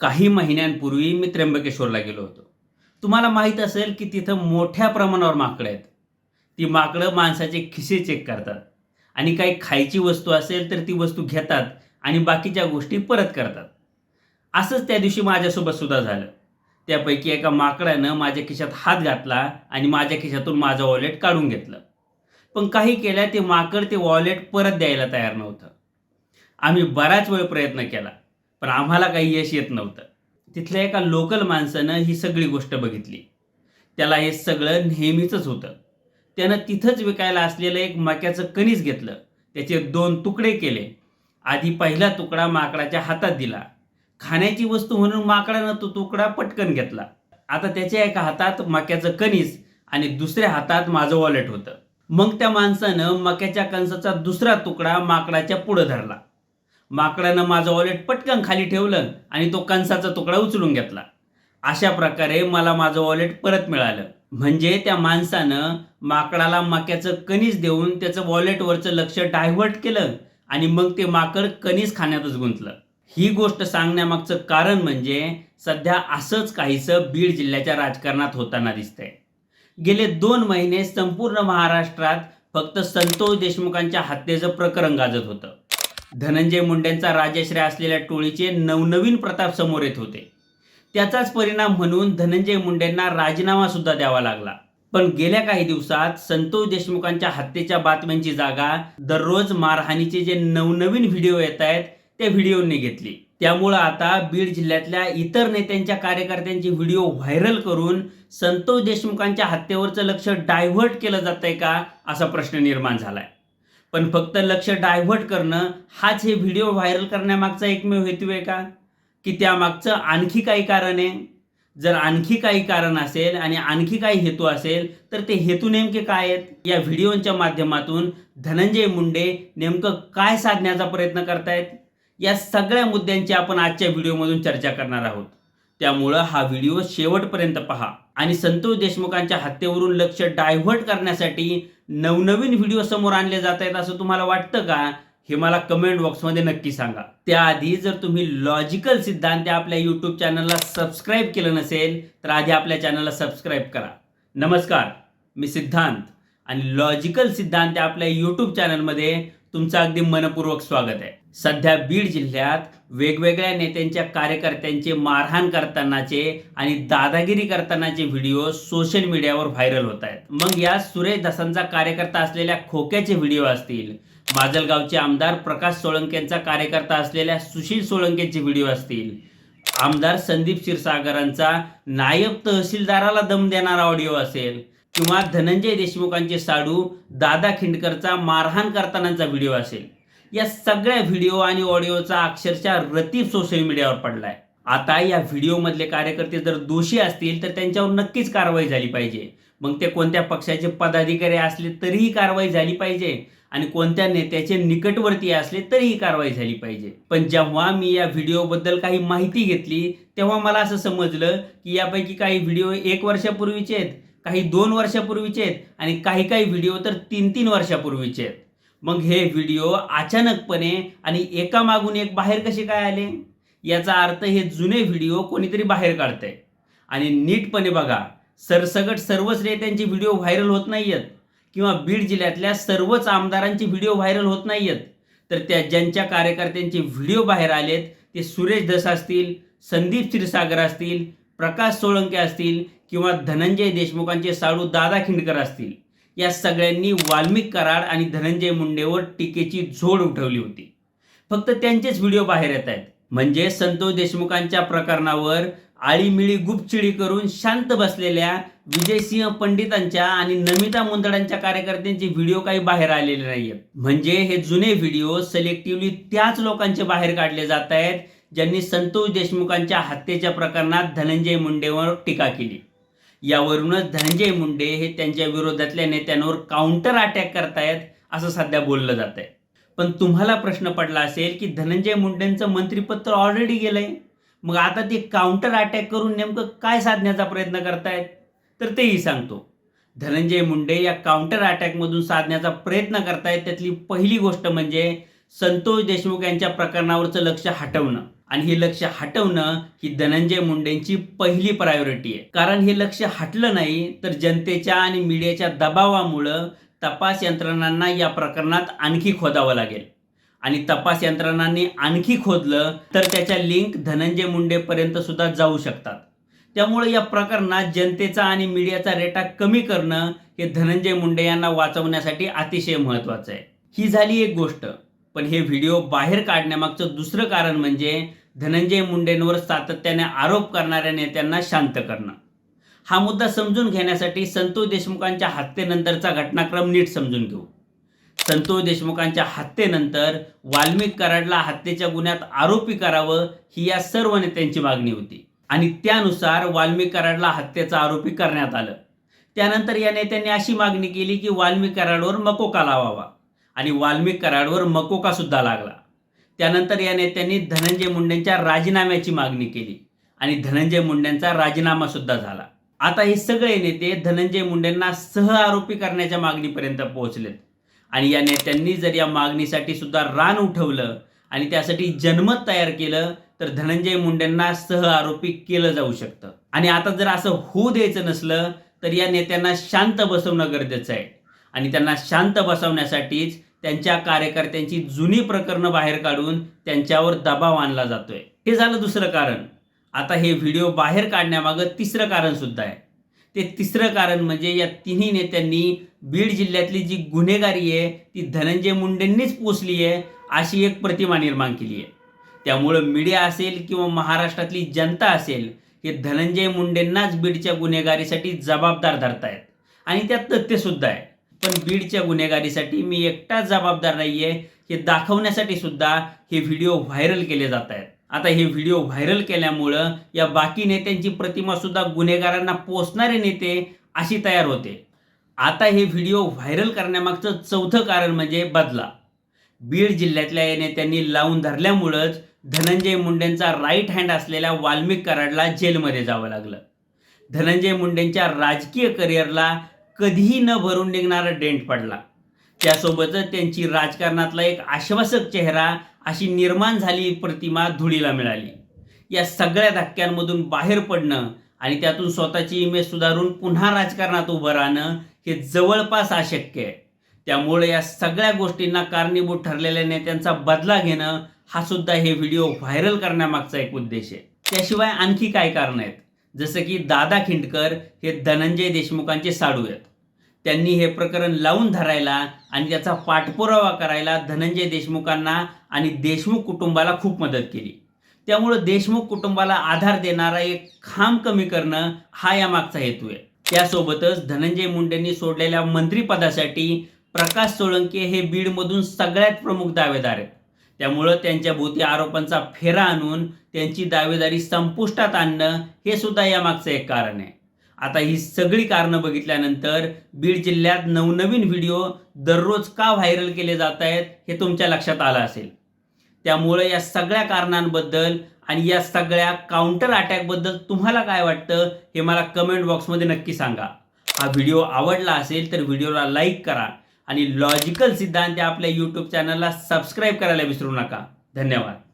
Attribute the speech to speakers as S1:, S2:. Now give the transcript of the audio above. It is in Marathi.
S1: काही महिन्यांपूर्वी मी त्र्यंबकेश्वरला गेलो होतो. तुम्हाला माहीत असेल की तिथं मोठ्या प्रमाणावर माकडं आहेत. ती माकडं माणसाचे खिसे चेक करतात. आणि काही खायची वस्तू असेल तर ती वस्तू घेतात आणि बाकीच्या गोष्टी परत करतात. असंच त्या दिवशी माझ्यासोबत सुद्धा झालं. त्यापैकी एका माकडानं माझ्या खिशात हात घातला आणि माझ्या खिशातून माझं वॉलेट काढून घेतलं. पण काही केल्या ते माकड ते वॉलेट परत द्यायला तयार नव्हतं. आम्ही बराच वेळ प्रयत्न केला. पण आम्हाला काही यश येत नव्हतं. तिथल्या एका लोकल माणसानं ही सगळी गोष्ट बघितली. त्याला हे सगळं नेहमीचंच होतं. त्यानं तिथंच विकायला असलेलं एक मक्याचं कणीस घेतलं. त्याचे दोन तुकडे केले. आधी पहिला तुकडा माकडाच्या हातात दिला. खाण्याची वस्तू म्हणून माकडानं तो तुकडा पटकन घेतला. आता त्याच्या एका हातात मक्याचं कणीस आणि दुसऱ्या हातात माझं वॉलेट होतं. मग त्या माणसानं मक्याच्या कणसाचा दुसरा तुकडा माकडाच्या पुढं धरला. माकडानं माझं वॉलेट पटकन खाली ठेवलं आणि तो कणसाचा तुकडा उचलून घेतला. अशा प्रकारे मला माझं वॉलेट परत मिळालं. म्हणजे त्या माणसानं माकडाला माक्याचं कणीस देऊन त्याचं वॉलेटवरचं लक्ष डायव्हर्ट केलं आणि मग ते माकड कणीस खाण्यातच गुंतलं. ही गोष्ट सांगण्यामागचं कारण म्हणजे सध्या असंच काहीसं बीड जिल्ह्याच्या राजकारणात होताना दिसतंय. गेले दोन महिने संपूर्ण महाराष्ट्रात फक्त संतोष देशमुखांच्या हत्येचं प्रकरण गाजत होतं. धनंजय मुंडेंचा राजश्रय असलेल्या टोळीचे नवनवीन प्रताप समोर येत होते. त्याचाच परिणाम म्हणून धनंजय मुंडेंना राजीनामा सुद्धा द्यावा लागला. पण गेल्या काही दिवसात संतोष देशमुखांच्या हत्येच्या बातम्यांची जागा दररोज मारहाणीचे जे नवनवीन व्हिडिओ येत आहेत त्या व्हिडिओनी घेतली. त्यामुळं आता बीड जिल्ह्यातल्या इतर नेत्यांच्या कार्यकर्त्यांचे व्हिडिओ व्हायरल करून संतोष देशमुखांच्या हत्येवरचं लक्ष डायव्हर्ट केलं जात आहे का असा प्रश्न निर्माण झालाय. पण फक्त लक्ष डायव्हर्ट करणं हाच हे व्हिडिओ व्हायरल करण्यामागचा एकमेव हेतू आहे का? की त्यामागचं आणखी काही कारण आहे? जर आणखी काही कारण असेल आणि आणखी काही हेतू असेल तर ते हेतू नेमके काय आहेत? या व्हिडिओच्या माध्यमातून धनंजय मुंडे नेमकं काय साधण्याचा प्रयत्न करतायत? या सगळ्या मुद्द्यांची आपण आजच्या व्हिडिओमधून चर्चा करणार आहोत. त्यामुळं हा व्हिडिओ शेवटपर्यंत पहा आणि संतोष देशमुखांच्या हत्येवरून लक्ष डायव्हर्ट करण्यासाठी नवनवीन व्हिडिओ समोर आणले जात आहेत असं तुम्हाला वाटतं का? हे मला कमेंट बॉक्समध्ये नक्की सांगा. त्याआधी जर तुम्ही लॉजिकल सिद्धांत आपल्या यूट्यूब चॅनलला सबस्क्राईब केलं नसेल तर आधी आपल्या चॅनलला सबस्क्राईब करा. नमस्कार मी सिद्धांत. आणि लॉजिकल सिद्धांत आपल्या यूट्यूब चॅनलमध्ये तुमचं अगदी मनपूर्वक स्वागत आहे. सध्या बीड जिल्ह्यात वेगवेगळ्या नेत्यांच्या कार्यकर्त्यांचे मारहाण करतानाचे आणि दादागिरी करतानाचे व्हिडिओ सोशल मीडियावर व्हायरल होत आहेत. मग या सुरेश दसांचा कार्यकर्ता असलेल्या खोक्याचे व्हिडिओ असतील. माजलगावचे आमदार प्रकाश सोळंकेंचा कार्यकर्ता असलेल्या सुशील सोळंकेचे व्हिडिओ असतील. आमदार संदीप क्षीरसागरांचा नायब तहसीलदाराला दम देणारा ऑडिओ असेल. किंवा धनंजय देशमुखांचे साडू दादा खिंडकरचा मारहाण करतानाचा व्हिडिओ असेल. या सगळ्या व्हिडिओ आणि ऑडिओचा अक्षरशः रतीब सोशल मीडियावर पडलाय. आता या व्हिडिओमधले कार्यकर्ते जर दोषी असतील तर त्यांच्यावर नक्कीच कारवाई झाली पाहिजे. मग ते कोणत्या पक्षाचे पदाधिकारी असले तरीही कारवाई झाली पाहिजे. आणि कोणत्या नेत्याचे निकटवर्ती असले तरीही कारवाई झाली पाहिजे. पण जेव्हा मी या व्हिडिओबद्दल काही माहिती घेतली तेव्हा मला असं समजलं की यापैकी काही व्हिडिओ एक वर्षापूर्वीचे आहेत काही दोन वर्षापूर्वीचे आहेत आणि काही काही व्हिडिओ तर तीन तीन वर्षापूर्वीचे आहेत. मग हे व्हिडिओ अचानकपणे आणि एका मागून एक बाहेर कसे काय आले? याचा अर्थ हे जुने व्हिडिओ कोणीतरी बाहेर काढतंय. आणि नीटपणे बघा सरसगट सर्वच नेत्यांचे व्हिडिओ व्हायरल होत नाही आहेत किंवा बीड जिल्ह्यातल्या सर्वच आमदारांचे व्हिडिओ व्हायरल होत नाही आहेत तर त्या ज्यांच्या कार्यकर्त्यांचे व्हिडिओ बाहेर आलेत ते सुरेश दस असतील संदीप क्षीरसागर असतील प्रकाश सोळंके असतील किंवा धनंजय देशमुखांचे साळू दादा खिंडकर असतील. या सगळ्यांनी वाल्मिक कराड आणि धनंजय मुंडेवर टीकेची झोड उठवली होती. फक्त त्यांचेच व्हिडिओ बाहेर येत आहेत. म्हणजे संतोष देशमुखांच्या प्रकरणावर आळीमिळी गुपचिडी करून शांत बसलेल्या विजयसिंह पंडितांच्या आणि नमिता मुंदडांच्या कार्यकर्त्यांचे व्हिडिओ काही बाहेर आलेले नाहीये म्हणजे हे जुने व्हिडिओ सिलेक्टिव्हली त्याच लोकांचे बाहेर काढले जात आहेत ज्यांनी संतोष देशमुखांच्या हत्येच्या प्रकरणात धनंजय मुंडेवर टीका केली. यावरूनच धनंजय मुंडे हे त्यांच्या विरोधातल्या नेत्यांवर काउंटर अटॅक करतायत असं सध्या बोललं जात आहे पण तुम्हाला प्रश्न पडला असेल की धनंजय मुंडेंचं मंत्रिपत्र ऑलरेडी गेलंय. मग आता ते काउंटर अटॅक करून नेमकं काय साधण्याचा प्रयत्न करतायत? तर तेही सांगतो. धनंजय मुंडे या काउंटर अटॅकमधून साधण्याचा प्रयत्न करतायत त्यातली पहिली गोष्ट म्हणजे संतोष देशमुख यांच्या प्रकरणावरचं लक्ष हटवणं. आणि हे लक्ष हटवणं ही धनंजय मुंडेंची पहिली प्रायोरिटी आहे. कारण हे लक्ष हटलं नाही तर जनतेच्या आणि मीडियाच्या दबावामुळं तपास यंत्रणांना या प्रकरणात आणखी खोदावं लागेल. आणि तपास यंत्रणांनी आणखी खोदलं तर त्याच्या लिंक धनंजय मुंडेपर्यंत सुद्धा जाऊ शकतात. त्यामुळे या प्रकरणात जनतेचा आणि मीडियाचा रेटा कमी करणं हे धनंजय मुंडे यांना वाचवण्यासाठी अतिशय महत्त्वाचं आहे. ही झाली एक गोष्ट. पण हे व्हिडिओ बाहेर काढण्यामागचं दुसरं कारण म्हणजे धनंजय मुंडेंवर सातत्याने आरोप करणाऱ्या नेत्यांना शांत करणं. हा मुद्दा समजून घेण्यासाठी संतोष देशमुखांच्या हत्येनंतरचा घटनाक्रम नीट समजून घेऊ. संतोष देशमुखांच्या हत्येनंतर वाल्मिक कराडला हत्येच्या गुन्ह्यात आरोपी करावं ही या सर्व नेत्यांची मागणी होती. आणि त्यानुसार वाल्मिक कराडला हत्येचा आरोपी करण्यात आलं. त्यानंतर या नेत्यांनी अशी मागणी केली की वाल्मिक कराडवर मकोका लावावा. आणि वाल्मिक कराडवर मकोका सुद्धा लागला. त्यानंतर या नेत्यांनी धनंजय मुंडेंच्या राजीनाम्याची मागणी केली आणि धनंजय मुंडेंचा राजीनामा सुद्धा झाला. आता हे सगळे नेते धनंजय मुंडेंना सह आरोपी करण्याच्या मागणीपर्यंत पोहोचलेत. आणि या नेत्यांनी जर या मागणीसाठी सुद्धा रान उठवलं आणि त्यासाठी जनमत तयार केलं तर धनंजय मुंडेंना सह आरोपी केलं जाऊ शकतं. आणि आता जर असं होऊ द्यायचं नसलं तर या नेत्यांना शांत बसवणं गरजेचं आहे. आणि त्यांना शांत बसवण्यासाठीच त्यांच्या कार्यकर्त्यांची जुनी प्रकरणं बाहेर काढून त्यांच्यावर दबाव आणला जातोय. हे झालं दुसरं कारण. आता हे व्हिडिओ बाहेर काढण्यामागं तिसरं कारण सुद्धा आहे. ते तिसरं कारण म्हणजे या तिन्ही नेत्यांनी बीड जिल्ह्यातली जी गुन्हेगारी आहे ती धनंजय मुंडेंनीच पोचली आहे अशी एक प्रतिमा निर्माण केली आहे. त्यामुळं मीडिया असेल किंवा महाराष्ट्रातली जनता असेल हे धनंजय मुंडेंनाच बीडच्या गुन्हेगारीसाठी जबाबदार धरतायत. आणि त्यात तथ्यसुद्धा आहे. पण बीडच्या गुन्हेगारीसाठी मी एकटाच जबाबदार नाही आहे हे दाखवण्यासाठी सुद्धा हे व्हिडिओ व्हायरल केले जात आहेत. आता हे व्हिडिओ व्हायरल केल्यामुळं या बाकी नेत्यांची प्रतिमा सुद्धा गुन्हेगारांना पोचणारे नेते अशी तयार होते. आता हे व्हिडिओ व्हायरल करण्यामागचं चौथं कारण म्हणजे बदला. बीड जिल्ह्यातल्या या नेत्यांनी लावून धरल्यामुळंच धनंजय मुंडेंचा राईट हँड असलेल्या वाल्मिक कराडला जेलमध्ये जावं लागलं. धनंजय मुंडेंच्या राजकीय करिअरला कधीही न भरून निघणारा डेंट पडला. त्यासोबतच त्यांची राजकारणातला एक आश्वासक चेहरा अशी निर्माण झाली प्रतिमा धुळीला मिळाली. या सगळ्या धक्क्यांमधून बाहेर पडणं आणि त्यातून स्वतःची इमेज सुधारून पुन्हा राजकारणात उभं राहणं हे जवळपास अशक्य आहे. त्यामुळे या सगळ्या गोष्टींना कारणीभूत ठरलेल्या नेत्यांचा बदला घेणं हा सुद्धा हे व्हिडिओ व्हायरल करण्यामागचा एक उद्देश आहे. त्याशिवाय आणखी काय कारण आहेत? जसं की दादा खिंडकर हे धनंजय देशमुखांचे साडू आहेत. त्यांनी हे प्रकरण लावून धरायला आणि त्याचा पाठपुरावा करायला धनंजय देशमुखांना आणि देशमुख कुटुंबाला खूप मदत केली. त्यामुळं देशमुख कुटुंबाला आधार देणारा एक खांब कमी करणं हा यामागचा हेतू आहे. त्यासोबतच धनंजय मुंडेंनी सोडलेल्या मंत्रिपदासाठी प्रकाश सोळंके हे बीडमधून सगळ्यात प्रमुख दावेदार आहेत. त्यामुळं त्यांच्या भोवती आरोपांचा फेरा आणून त्यांची दावेदारी संपुष्टात आणणं हे सुद्धा यामागचं एक कारण आहे. आता ही सगळी कारणं बघितल्यानंतर बीड जिल्ह्यात नवनवीन व्हिडिओ दररोज का व्हायरल केले जात आहेत हे तुमच्या लक्षात आलं असेल. त्यामुळे या सगळ्या कारणांबद्दल आणि या सगळ्या काउंटर अटॅकबद्दल तुम्हाला काय वाटतं हे मला कमेंट बॉक्समध्ये नक्की सांगा. हा व्हिडिओ आवडला असेल तर व्हिडिओला लाईक करा आणि लॉजिकल सिद्धांत आपल्या यूट्यूब चॅनलला सबस्क्राईब करायला विसरू नका. धन्यवाद.